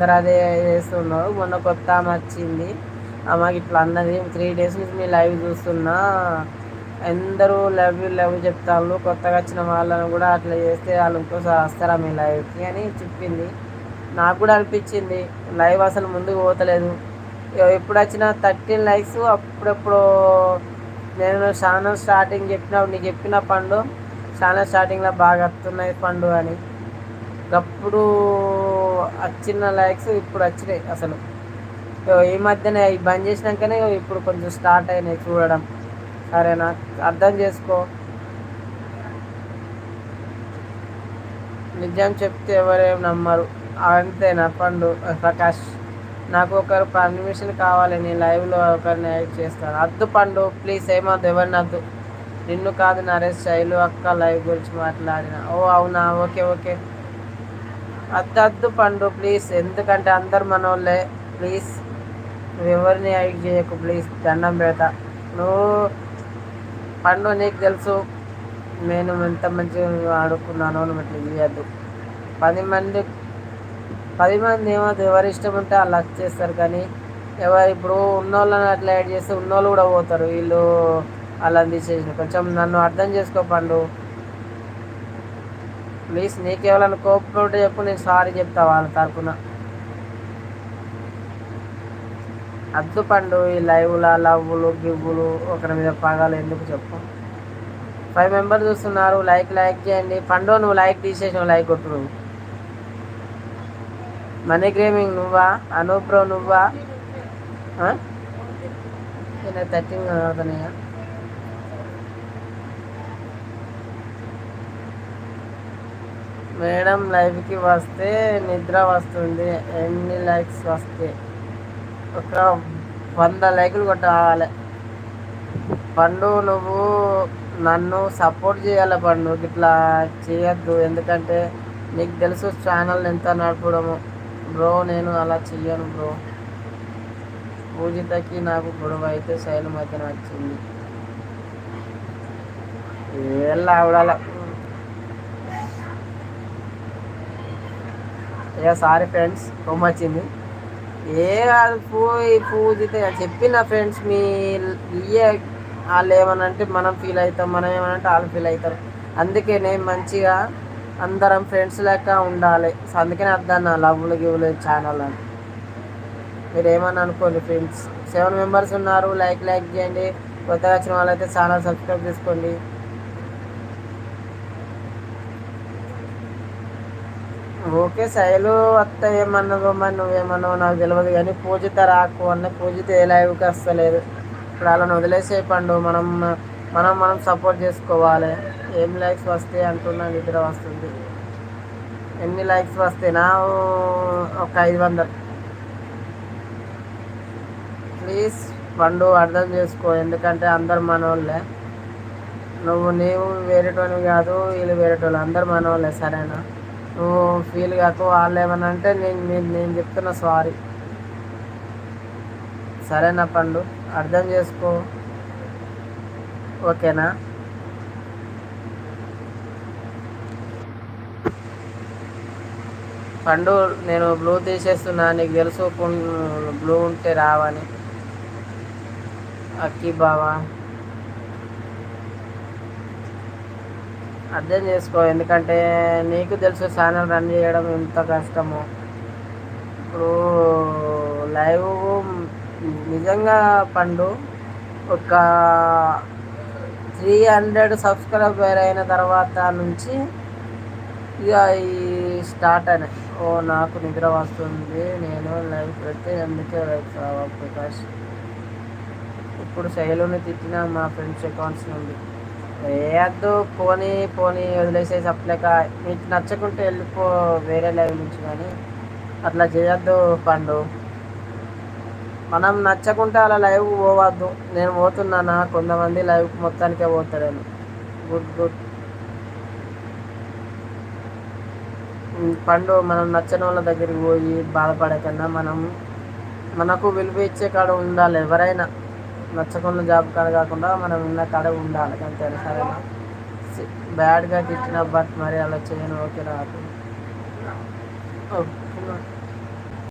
అందరు అదే చేస్తున్నారు మొన్న కొత్త ఆమె వచ్చింది. ఆమెకి ఇట్లా అన్నది. త్రీ డేస్ నుంచి మీ లైవ్ చూస్తున్నా. అందరూ లవ్ యూ లవ్ చెప్తాను కొత్తగా వచ్చిన వాళ్ళని కూడా అట్లా చేస్తే వాళ్ళు ఇంకోసారి వస్తారా మీ లైవ్కి అని చెప్పింది. నాకు కూడా అనిపించింది. లైవ్ అసలు ముందుకు పోతలేదు. ఎప్పుడు వచ్చిన థర్టీన్ లైక్స్ అప్పుడప్పుడు నేను ఛానల్ స్టార్టింగ్ చెప్పిన నీకు చెప్పిన పండు ఛానల్ స్టార్టింగ్లో బాగా వస్తున్నాయి పండు అని. అప్పుడు వచ్చిన లైక్స్ ఇప్పుడు వచ్చినాయి అసలు. ఈ మధ్యనే బంద్ చేసినాకనే ఇప్పుడు కొంచెం స్టార్ట్ అయినాయి చూడడం. సరేనా? అర్థం చేసుకో. నిజం చెప్తే ఎవరేం నమ్మరు. అంతేనా పండు? ప్రకాష్ నాకు ఒకరు పర్మిషన్ కావాలి నేను లైవ్లో ఒకరిని యాడ్ చేస్తాను. అద్దు పండు ప్లీజ్ ఏమద్దు ఎవరిని అద్దు? నిన్ను కాదు నరేష్ శైలు అక్క లైవ్ గురించి మాట్లాడిన. ఓ అవునా? Okay okay. అద్దద్దు అద్దు పండు ప్లీజ్ ఎందుకంటే అందరు మనోళ్ళే. ప్లీజ్ నువ్వు ఎవరిని చేయకు ప్లీజ్ దండం పెడతా. నువ్వు పండు నీకు తెలుసు. నేను ఎంత మంచిగా ఆడుకున్నానో నువ్వు ఇట్లా చేయద్దు పది మంది పది మంది ఏమో ఎవరి ఇష్టం ఉంటే వాళ్ళు చేస్తారు కానీ ఎవరు ఇప్పుడు ఉన్నోళ్ళని అట్లా యాడ్ చేస్తే ఉన్నోళ్ళు కూడా పోతారు. వీళ్ళు అలా తీసేసిన కొంచెం నన్ను అర్థం చేసుకో పండు. ప్లీజ్ నీకేమైనా కోపం ఉంటే చెప్పు నేను సారీ చెప్తా వాళ్ళ తరపున. అద్దు పండు ఈ లైవ్ల లవ్వులు గివ్వులు ఒకరి మీద పగాలు ఎందుకు చెప్పు? ఫైవ్ మెంబర్స్ చూస్తున్నారు లైక్ లైక్ చేయండి. పండు నువ్వు లైక్ తీసేసావు లైక్ కొట్టు నువ్వు. మనీ గ్రేమింగ్ నువ్వా? అనూప్రో నువ్వా? థర్టీన్ అవుతున్నాయా మేడం లైవ్కి వస్తే నిద్ర వస్తుంది ఎన్ని లైక్స్ వస్తే. ఒక వంద లైకులు కొట్టాలి. పండు నువ్వు నన్ను సపోర్ట్ చేయాలి పండు. ఇట్లా చేయొద్దు. ఎందుకంటే నీకు తెలుసు ఛానల్ ఎంత నడపడము. బ్రో నేను అలా చెయ్యను బ్రో. పూజితకి నాకు గొడవ అయితే శైలు మధ్యన వచ్చింది. ఎలా ఆవిడాల ఇక సారీ ఫ్రెండ్స్ హోమ్ వచ్చింది ఏ కాదు పోయి పూజితే చెప్పిన ఫ్రెండ్స్ మీ ఇయ్యే వాళ్ళు ఏమనంటే మనం ఫీల్ అవుతాం మనం ఏమనంటే వాళ్ళు ఫీల్ అవుతారు. అందుకే నేను మంచిగా అందరం ఫ్రెండ్స్ లెక్క ఉండాలి. సో అందుకనే అర్థం నా లవ్లు గివ్లు ఛానల్ అని మీరు ఏమని అనుకోండి ఫ్రెండ్స్ సెవెన్ మెంబర్స్ ఉన్నారు లైక్ లైక్ చేయండి. కొత్తగా వచ్చిన వాళ్ళైతే ఛానల్ సబ్స్క్రైబ్ చేసుకోండి. ఓకే శైలు అత్త ఏమన్నదో నువ్వేమన్నావు నాకు తెలియదు కానీ పూజిత రాకు అన్న పూజిత ఏ లైవ్కి వస్తలేదు ఇప్పుడు అలా వదిలేసే పండు మనం మనం మనం సపోర్ట్ చేసుకోవాలి. ఏం లైక్స్ వస్తాయి అంటున్నా నిద్ర వస్తుంది. ఎన్ని లైక్స్ వస్తేనా? ఒక ఐదు వందలు. ప్లీజ్ పండు అర్థం చేసుకో. ఎందుకంటే అందరు మనోళ్ళే. నువ్వు నీవు వేరేటోని కాదు వీళ్ళు వేరేటోళ్ళు. అందరు మనోళ్ళే సరేనా? నువ్వు ఫీల్ కాకు వాళ్ళు ఏమన్నా అంటే నేను నేను చెప్తున్నా సారీ సరేనా పండు అర్థం చేసుకో. ఓకేనా? పండు నేను బ్లూ తీసేస్తున్నా నీకు తెలుసు బ్లూ ఉంటే రావని. అక్కి బావా. అర్థం చేసుకో ఎందుకంటే నీకు తెలుసు ఛానల్ రన్ చేయడం ఎంత కష్టమో. ఇప్పుడు లైవ్ నిజంగా పండు ఒక త్రీ హండ్రెడ్ సబ్స్క్రైబర్ అయిన తర్వాత నుంచి ఇక ఈ స్టార్ట్ అయినాయి ఓ నాకు నిద్ర వస్తుంది నేను లైవ్ పెడితే అందుకే లైక్ ప్రకాష్? ఇప్పుడు శైలుని తిట్టిన మా ఫ్రెండ్స్ అకౌంట్స్ నుండి. వేయద్దు పోనీ పోనీ వదిలేసేసి అప్పలేక మీకు నచ్చకుంటే వెళ్ళిపో వేరే లైవ్ నుంచి కానీ అట్లా చేయొద్దు పండు. మనం నచ్చకుంటే అలా లైవ్ పోవద్దు. నేను పోతున్నానా? కొంతమంది లైవ్ మొత్తానికే పోతాడని గుడ్ గుడ్. పండు మనం నచ్చని వాళ్ళ దగ్గరికి పోయి బాధపడకన్నా మనం మనకు విలువ ఇచ్చే కాడ ఉండాలి ఎవరైనా. నచ్చకుండా జాబ్ కాడ కాకుండా మనం ఉన్న కాడ ఉండాలి అంతే సరేనా? బ్యాడ్గా తిట్టిన బట్ మరి అలా చేయను ఓకే. రాదు